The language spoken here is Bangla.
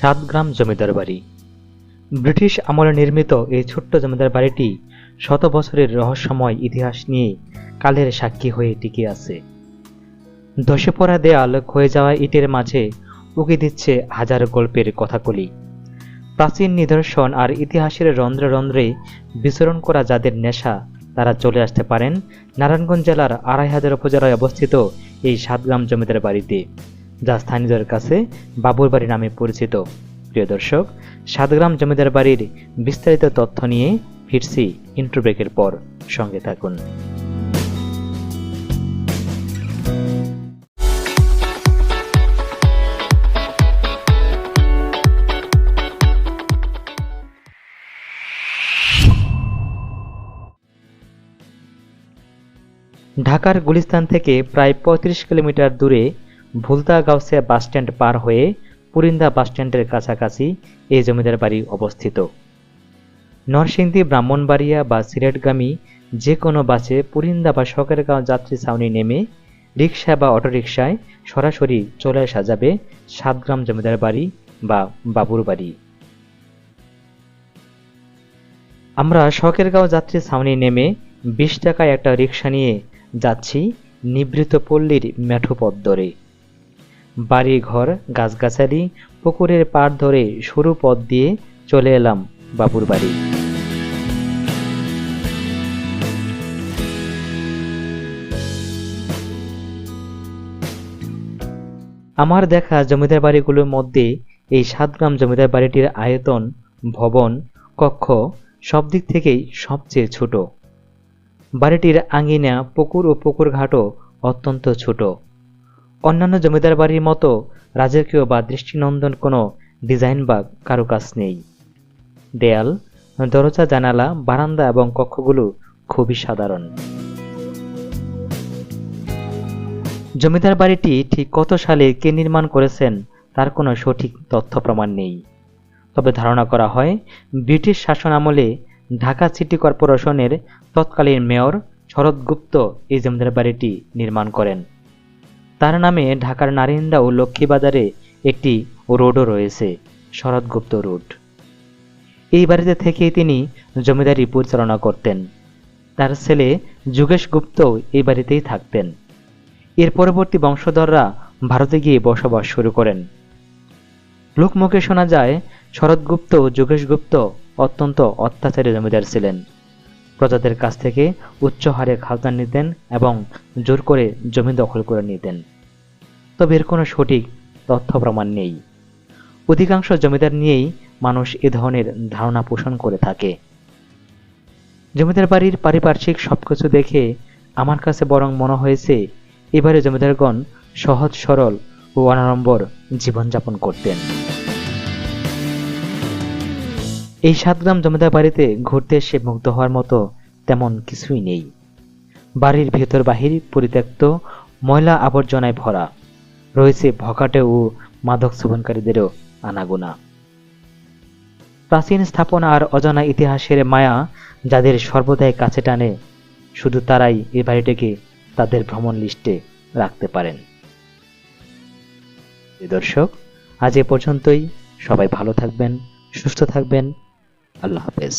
সাতগ্রাম জমিদার বাড়ি। ব্রিটিশ আমলে নির্মিত এই ছোট্ট জমিদার বাড়িটি শত বছরের রহস্যময় ইতিহাস নিয়ে কালের সাক্ষী হয়ে টিকে আছে। ধসে পড়া দেয়াল ক্ষয়ে যাওয়া ইটের মাঝে উকি দিচ্ছে হাজার গল্পের কথাকলি। প্রাচীন নিদর্শন আর ইতিহাসের রন্ধ্রে রন্ধ্রে বিচরণ করা যাদের নেশা, তারা চলে আসতে পারেন নারায়ণগঞ্জ জেলার আড়াই হাজার উপজেলায় অবস্থিত এই সাতগ্রাম জমিদার বাড়িতে। যা স্থানীয়দের কাছে বাবুর বাড়ি নামে পরিচিত। প্রিয় দর্শক, সাতগ্রাম জমিদার বাড়ির বিস্তারিত তথ্য নিয়ে ফিরছি ইন্ট্রো ব্রেকের পর। সঙ্গে থাকুন। ঢাকার গুলিস্তান থেকে প্রায় পঁয়ত্রিশ কিলোমিটার দূরে ভুলতা গাউসিয়া বাসস্ট্যান্ড পার হয়ে পুরিন্দা বাসস্ট্যান্ডের কাছাকাছি এই জমিদার বাড়ি অবস্থিত। নরসিংদী, ব্রাহ্মণবাড়িয়া বা সিলেটগামী যে কোনো বাসে পুরিন্দা বা শখেরগাঁও যাত্রী ছাউনি নেমে রিক্সা বা অটোরিকশায় সরাসরি চলে আসা যাবে সাতগ্রাম জমিদার বাড়ি বা বাবুর বাড়ি। আমরা শখেরগাঁও যাত্রী ছাউনি নেমে বিশ টাকায় একটা রিক্সা নিয়ে যাচ্ছি নিবৃত পল্লীর মেঠো পথ ধরে। বাড়ি ঘর গাছগাছালি, পুকুরের পাড় ধরে সরু পথ দিয়ে চলে এলাম বাবুর বাড়ি। আমার দেখা জমিদার বাড়িগুলোর মধ্যে এই সাতগ্রাম জমিদার বাড়িটির আয়তন, ভবন, কক্ষ সব দিক থেকেই সবচেয়ে ছোট। বাড়িটির আঙিনা পুকুর ও পুকুর ঘাটও অত্যন্ত ছোট। অন্যান্য জমিদার বাড়ির মতো রাজকীয় বা দৃষ্টিনন্দন কোনো ডিজাইন বা কারুকাজ নেই। দেয়াল, দরজা, জানালা, বারান্দা এবং কক্ষগুলো খুবই সাধারণ। জমিদার বাড়িটি ঠিক কত সালে কে নির্মাণ করেছেন তার কোনো সঠিক তথ্য প্রমাণ নেই। তবে ধারণা করা হয়, ব্রিটিশ শাসন আমলে ঢাকা সিটি কর্পোরেশনের তৎকালীন মেয়র শরৎ গুপ্ত এই জমিদার বাড়িটি নির্মাণ করেন। তার নামে ঢাকার নারিন্দা ও লক্ষ্মীবাজারে একটি রোডও রয়েছে, শরৎগুপ্ত রোড। এই বাড়িতে থেকেই তিনি জমিদারি পরিচালনা করতেন। তার ছেলে যুগেশ গুপ্ত এই বাড়িতেই থাকতেন। এর পরবর্তী বংশধররা ভারতে গিয়ে বসবাস শুরু করেন। লোকমুখে শোনা যায়, শরৎগুপ্ত ও যোগেশ গুপ্ত অত্যন্ত অত্যাচারী জমিদার ছিলেন। প্রজাদের কাছ থেকে উচ্চ হারে খাজনা নিতেন এবং জোর করে জমি দখল করে নিতেন। তবে এর কোনো সঠিক তথ্য প্রমাণ নেই। অধিকাংশ জমিদার নিয়েই মানুষ এ ধরনের ধারণা পোষণ করে থাকে। জমিদার বাড়ির পারিপার্শ্বিক সবকিছু দেখে আমার কাছে বরং মনে হয়েছে, এবারে জমিদারগণ সহজ, সরল ও অনাড়ম্বর জীবনযাপন করতেন। এই সাতগ্রাম জমিদার বাড়িতে ঘুরতে এসে মুগ্ধ হওয়ার মতো তেমন কিছুই নেই। বাড়ির ভেতর বাহির পরিত্যক্ত ময়লা আবর্জনায় ভরা। রয়েছে ভকাটে ও মাদক সেবনকারীদেরও আনাগোনা। প্রাচীন স্থাপনা আর অজানা ইতিহাসের মায়া যাদের সর্বদাই কাছে টানে, শুধু তারাই এই বাড়িটিকে তাদের ভ্রমণ লিস্টে রাখতে পারেন। দর্শক, আজ এ পর্যন্তই। সবাই ভালো থাকবেন, সুস্থ থাকবেন। আল্লাহ হাফেজ